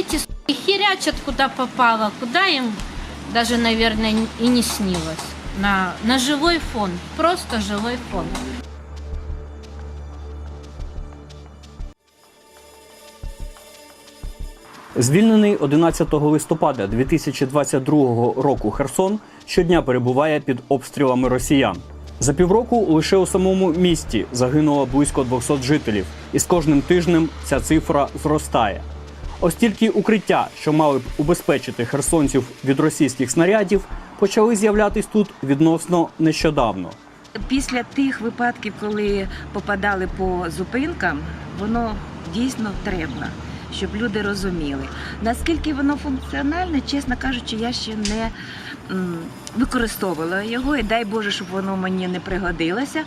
эти суки херячат куда попало, куда им даже, наверное, и не снилось. На, на живой фон, просто живой фон. Звільнений 11 листопада 2022 року Херсон щодня перебуває під обстрілами росіян. За півроку лише у самому місті загинуло близько 200 жителів, і з кожним тижнем ця цифра зростає. Ось тільки укриття, що мали б убезпечити херсонців від російських снарядів, почали з'являтись тут відносно нещодавно. Після тих випадків, коли попадали по зупинкам, воно дійсно треба, щоб люди розуміли. Наскільки воно функціональне, чесно кажучи, я ще не використовувала його, і дай Боже, щоб воно мені не пригодилося.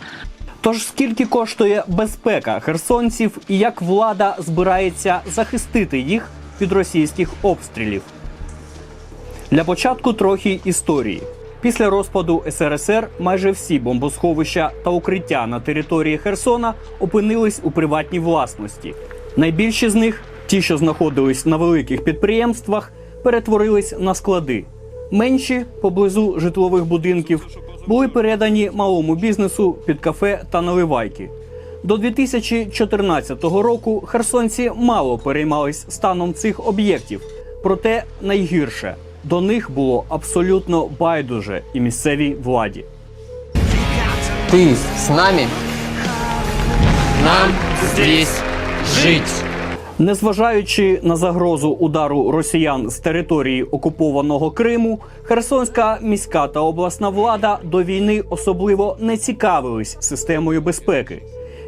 Тож скільки коштує безпека херсонців і як влада збирається захистити їх від російських обстрілів? Для початку трохи історії. Після розпаду СРСР майже всі бомбосховища та укриття на території Херсона опинились у приватній власності. Найбільші з них, ті, що знаходились на великих підприємствах, перетворились на склади. Менші поблизу житлових будинків були передані малому бізнесу під кафе та наливайки. До 2014 року херсонці мало переймались станом цих об'єктів, проте найгірше до них було абсолютно байдуже і місцевій владі. Ты с нами? Нам здесь жить. Незважаючи на загрозу удару росіян з території окупованого Криму, Херсонська міська та обласна влада до війни особливо не цікавились системою безпеки.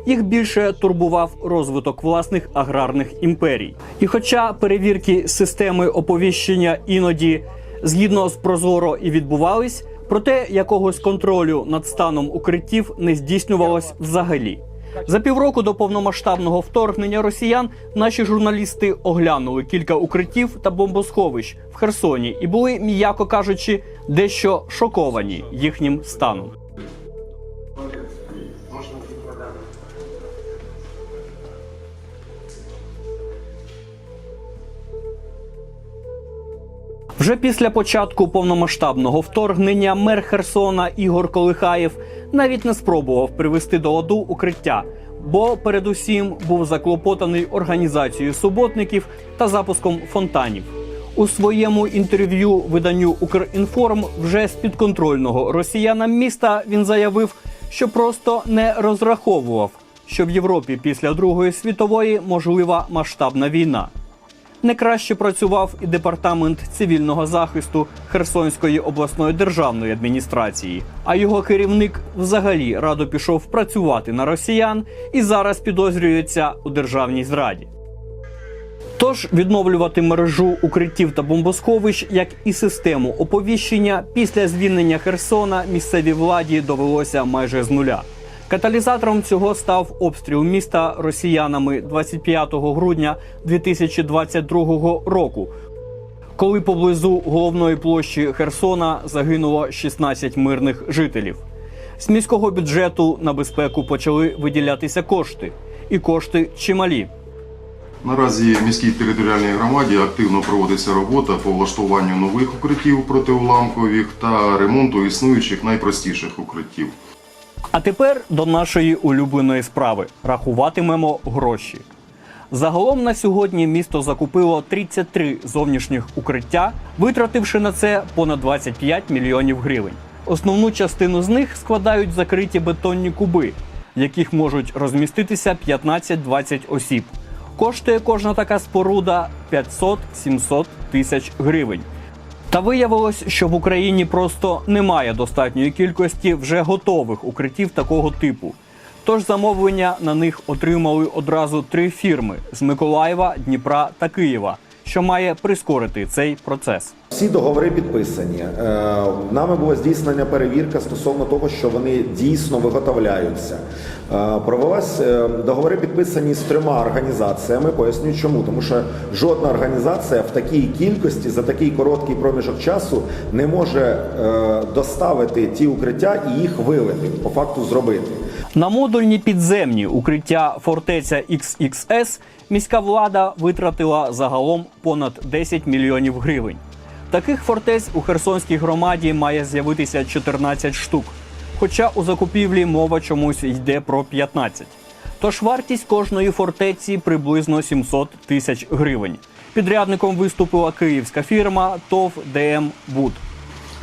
Їх більше турбував розвиток власних аграрних імперій. І хоча перевірки системи оповіщення іноді згідно з Прозоро і відбувались, проте якогось контролю над станом укриттів не здійснювалось взагалі. За півроку до повномасштабного вторгнення росіян наші журналісти оглянули кілька укриттів та бомбосховищ в Херсоні і були, м'яко кажучи, дещо шоковані їхнім станом. Вже після початку повномасштабного вторгнення мер Херсона Ігор Колихаєв навіть не спробував привести до ладу укриття, бо передусім був заклопотаний організацією суботників та запуском фонтанів. У своєму інтерв'ю виданню Укрінформ вже з підконтрольного росіянам міста він заявив, що просто не розраховував, що в Європі після Другої світової можлива масштабна війна. Не краще працював і департамент цивільного захисту Херсонської обласної державної адміністрації. А його керівник взагалі радо пішов працювати на росіян і зараз підозрюється у державній зраді. Тож відновлювати мережу укриттів та бомбосховищ, як і систему оповіщення після звільнення Херсона місцевій владі довелося майже з нуля. Каталізатором цього став обстріл міста росіянами 25 грудня 2022 року, коли поблизу головної площі Херсона загинуло 16 мирних жителів. З міського бюджету на безпеку почали виділятися кошти, і кошти чималі. Наразі в міській територіальній громаді активно проводиться робота по влаштуванню нових укриттів протиуламкових та ремонту існуючих найпростіших укриттів. А тепер до нашої улюбленої справи рахуватимемо гроші. Загалом на сьогодні місто закупило 33 зовнішніх укриття, витративши на це понад 25 мільйонів гривень. Основну частину з них складають закриті бетонні куби, в яких можуть розміститися 15-20 осіб. Коштує кожна така споруда 500-700 тисяч гривень. Та виявилось, що в Україні просто немає достатньої кількості вже готових укриттів такого типу. Тож замовлення на них отримали одразу три фірми з Миколаєва, Дніпра та Києва, що має прискорити цей процес. Всі договори підписані. Е, Нами була здійснена перевірка стосовно того, що вони дійсно виготовляються. Е, Провелась е, договори підписані з трьома організаціями. Поясню чому, тому що жодна організація в такій кількості за такий короткий проміжок часу не може доставити ті укриття і їх вилити, по факту зробити. На модульні підземні укриття фортеця XXS міська влада витратила загалом понад 10 мільйонів гривень. Таких фортець у Херсонській громаді має з'явитися 14 штук. Хоча у закупівлі мова чомусь йде про 15. Тож вартість кожної фортеці приблизно 700 тисяч гривень. Підрядником виступила київська фірма ТОВ ДМ Буд.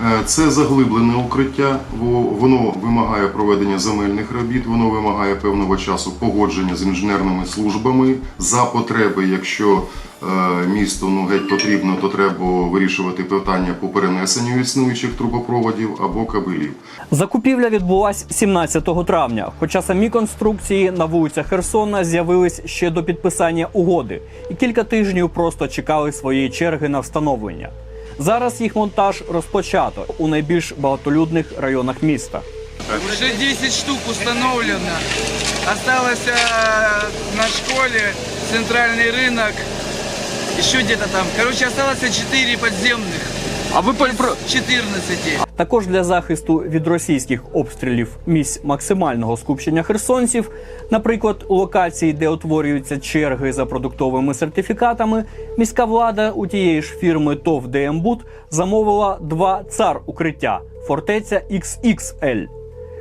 Е, Це заглиблене укриття, во- воно вимагає проведення земельних робіт, воно вимагає певного часу погодження з інженерними службами за потреби, якщо е, місту ну, геть потрібно, то треба вирішувати питання по перенесенню існуючих трубопроводів або кабелів. Закупівля відбулась 17 травня, хоча самі конструкції на вулицях Херсона з'явились ще до підписання угоди і кілька тижнів просто чекали своєї черги на встановлення. Зараз їх монтаж розпочато у найбільш багатолюдних районах міста. Уже 10 штук установлено. Осталось э, на школе, центральный рынок, еще где-то там. Короче, осталось 4 подземных. А по- про- 14. Також для захисту від російських обстрілів місць максимального скупчення херсонців, наприклад, локації, де утворюються черги за продуктовими сертифікатами, міська влада у тієї ж фірми ТОВ ДМБУД замовила два цар укриття фортеця XXL,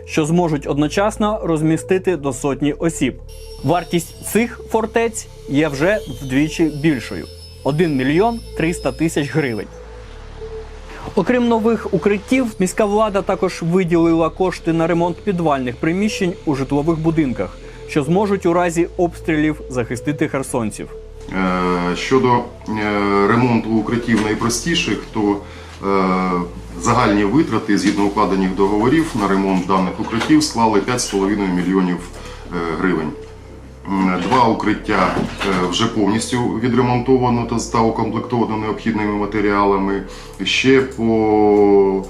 що зможуть одночасно розмістити до сотні осіб. Вартість цих фортець є вже вдвічі більшою 1 мільйон 300 тисяч гривень. Окрім нових укриттів, міська влада також виділила кошти на ремонт підвальних приміщень у житлових будинках, що зможуть у разі обстрілів захистити херсонців. Е, Щодо е, ремонту укриттів найпростіших, то е, загальні витрати згідно укладених договорів на ремонт даних укриттів склали 5,5 мільйонів гривень. Два укриття е, вже повністю відремонтовано та та укомплектовано необхідними матеріалами. Ще по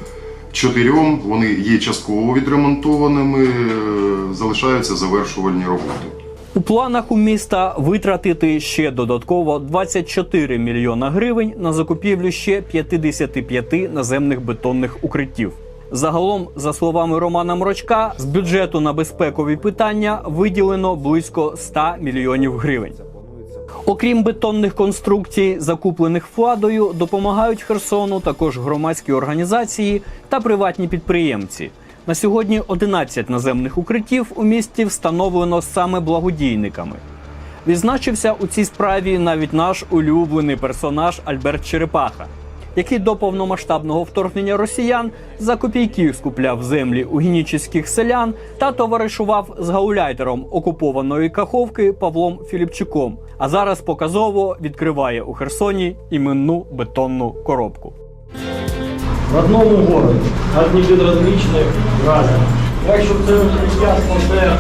чотирьом вони є частково відремонтованими, е, залишаються завершувальні роботи. У планах у міста витратити ще додатково 24 мільйона гривень на закупівлю ще 55 наземних бетонних укриттів. Загалом, за словами Романа Мрочка, з бюджету на безпекові питання виділено близько 100 мільйонів гривень. Окрім бетонних конструкцій, закуплених владою, допомагають Херсону також громадські організації та приватні підприємці. На сьогодні 11 наземних укриттів у місті встановлено саме благодійниками. Відзначився у цій справі навіть наш улюблений персонаж Альберт Черепаха, який до повномасштабного вторгнення росіян за копійки скупляв землі у генічеських селян та товаришував з гауляйтером окупованої Каховки Павлом Філіпчуком. А зараз показово відкриває у Херсоні іменну бетонну коробку. в одному городі, одні підрозрічних разом. Якщо це укриття спасе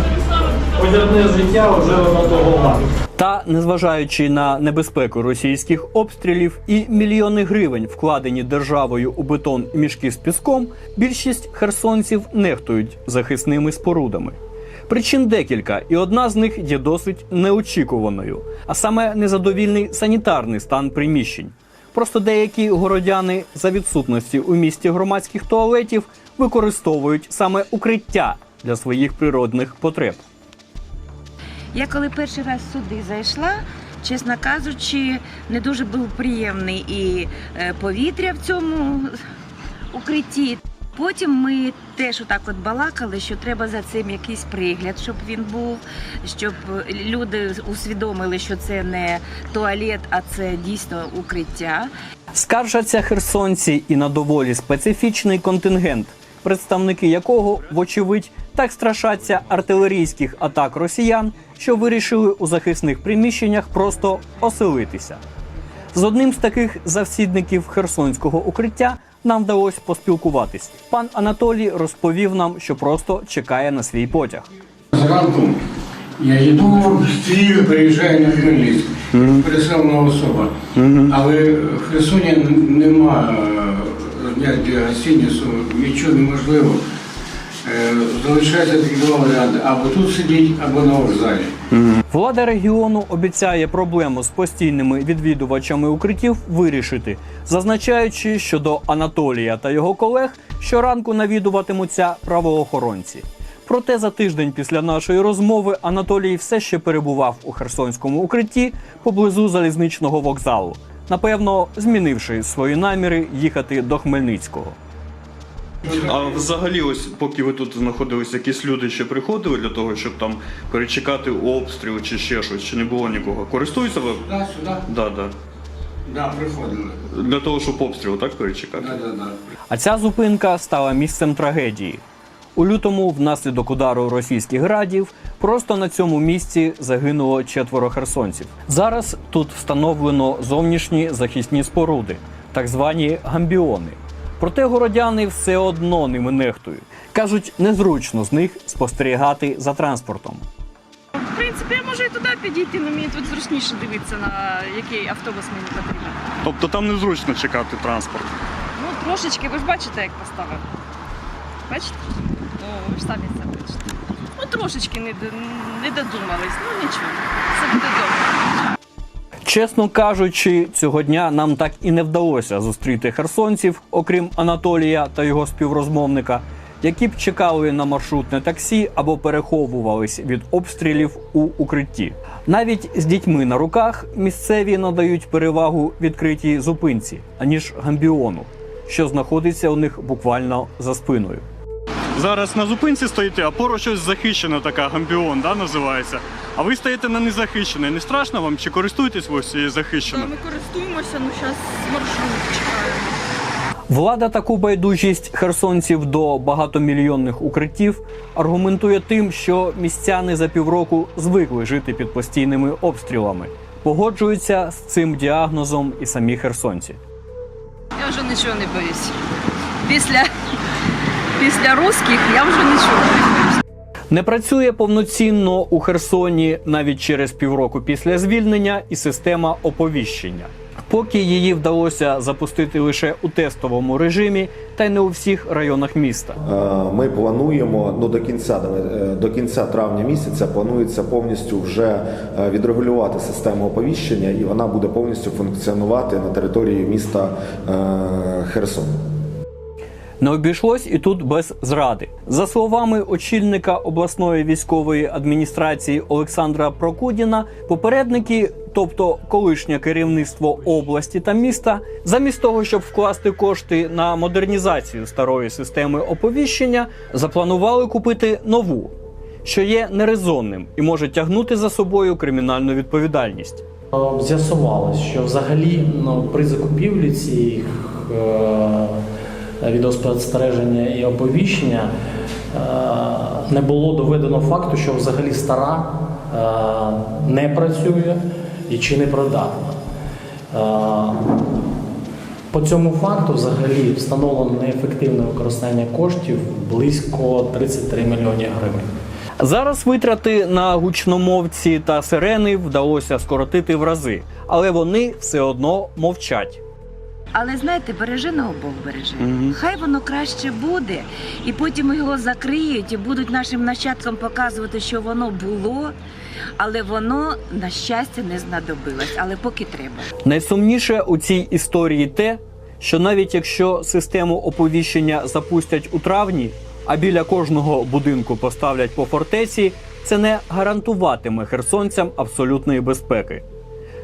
озерне життя, вже воно того варто. Та, незважаючи на небезпеку російських обстрілів і мільйони гривень, вкладені державою у бетон мішки з піском, більшість херсонців нехтують захисними спорудами. Причин декілька, і одна з них є досить неочікуваною, а саме незадовільний санітарний стан приміщень. Просто деякі городяни за відсутності у місті громадських туалетів використовують саме укриття для своїх природних потреб. Я коли перший раз сюди зайшла, чесно кажучи, не дуже був приємний і е, повітря в цьому укритті. Потім ми теж отак от балакали, що треба за цим якийсь пригляд, щоб він був, щоб люди усвідомили, що це не туалет, а це дійсно укриття. Скаржаться херсонці і на доволі специфічний контингент, представники якого, вочевидь, так страшаться артилерійських атак росіян, що вирішили у захисних приміщеннях просто оселитися. З одним з таких завсідників херсонського укриття нам вдалося поспілкуватись. Пан Анатолій розповів нам, що просто чекає на свій потяг. Зранку я їду в Київ, приїжджаю на Хмельницьк, переселена особа. Але в Херсоні н- нема е, для гостиницю, нічого неможливо. Е, Залишається тільки два варіанти. Або тут сидіть, або на вокзалі. Влада регіону обіцяє проблему з постійними відвідувачами укриттів вирішити, зазначаючи, що до Анатолія та його колег щоранку навідуватимуться правоохоронці. Проте за тиждень після нашої розмови Анатолій все ще перебував у херсонському укритті поблизу залізничного вокзалу, напевно, змінивши свої наміри їхати до Хмельницького. А взагалі, ось поки ви тут знаходились, якісь люди ще приходили для того, щоб там перечекати обстріл чи ще щось, чи не було нікого. Користуються ви? Да, сюди? Да, да. Да, приходили. Для того, щоб обстріл так перечекати. Да, да, да. А ця зупинка стала місцем трагедії. У лютому, внаслідок удару російських градів, просто на цьому місці загинуло четверо херсонців. Зараз тут встановлено зовнішні захисні споруди, так звані гамбіони. Проте городяни все одно ними нехтують. кажуть, незручно з них спостерігати за транспортом. В принципі, я можу і туди підійти, але мені тут зручніше дивитися, на який автобус мені потрібен. Тобто там незручно чекати транспорт. Ну, трошечки, ви ж бачите, як поставив. Бачите? Ну, ви ж самі це бачите. Ну, трошечки не, не додумались, ну нічого. Все буде добре. Чесно кажучи, цього дня нам так і не вдалося зустріти херсонців, окрім Анатолія та його співрозмовника, які б чекали на маршрутне таксі або переховувались від обстрілів у укритті. Навіть з дітьми на руках місцеві надають перевагу відкритій зупинці, аніж гамбіону, що знаходиться у них буквально за спиною. Зараз на зупинці стоїте, а поруч щось захищена така гамбіон, да, називається. А ви стоїте на незахищеній. Не страшно вам чи користуєтесь ви цією захищеною? Ми користуємося, ну зараз маршрут чекаємо. Влада таку байдужість херсонців до багатомільйонних укриттів аргументує тим, що містяни за півроку звикли жити під постійними обстрілами. Погоджуються з цим діагнозом і самі херсонці. Я вже нічого не боюсь. Після, після русських я вже нічого не працює повноцінно у Херсоні навіть через півроку після звільнення і система оповіщення. Поки її вдалося запустити лише у тестовому режимі, та й не у всіх районах міста. Е, Ми плануємо ну до кінця е, до кінця травня місяця планується повністю вже е, відрегулювати систему оповіщення, і вона буде повністю функціонувати на території міста Херсон. Не обійшлось і тут без зради. За словами очільника обласної військової адміністрації Олександра Прокудіна, попередники, тобто колишнє керівництво області та міста, замість того, щоб вкласти кошти на модернізацію старої системи оповіщення, запланували купити нову, що є нерезонним і може тягнути за собою кримінальну відповідальність. Е, З'ясувалось, що взагалі ну, при закупівлі цих е, відеоспостереження і оповіщення е, не було доведено факту, що взагалі стара е, не працює і чи не придатна. Е, по цьому факту взагалі встановлено неефективне використання коштів близько 33 мільйонів гривень. Зараз витрати на гучномовці та сирени вдалося скоротити в рази, але вони все одно мовчать. Але знаєте, береже на обох береже. Хай воно краще буде, і потім його закриють і будуть нашим нащадкам показувати, що воно було, але воно, на щастя, не знадобилось. Але поки треба. Найсумніше у цій історії те, що навіть якщо систему оповіщення запустять у травні, а біля кожного будинку поставлять по фортеці, це не гарантуватиме херсонцям абсолютної безпеки.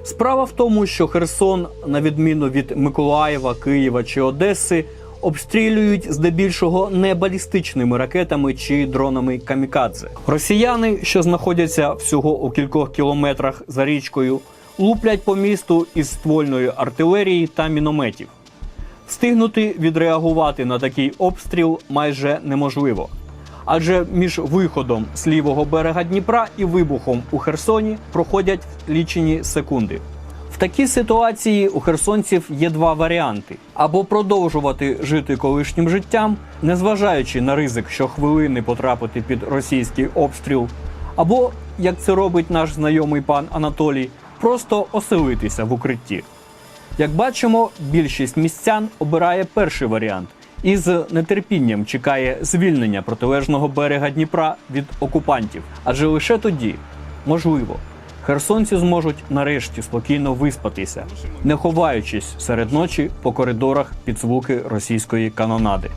Справа в тому, що Херсон, на відміну від Миколаєва, Києва чи Одеси, обстрілюють здебільшого не балістичними ракетами чи дронами камікадзе. Росіяни, що знаходяться всього у кількох кілометрах за річкою, луплять по місту із ствольної артилерії та мінометів. Встигнути відреагувати на такий обстріл майже неможливо. Адже між виходом з лівого берега Дніпра і вибухом у Херсоні проходять лічені секунди. В такій ситуації у херсонців є два варіанти: або продовжувати жити колишнім життям, незважаючи на ризик щохвилини потрапити під російський обстріл, або, як це робить наш знайомий пан Анатолій, просто оселитися в укритті. Як бачимо, більшість містян обирає перший варіант і з нетерпінням чекає звільнення протилежного берега Дніпра від окупантів. Адже лише тоді, можливо, херсонці зможуть нарешті спокійно виспатися, не ховаючись серед ночі по коридорах під звуки російської канонади.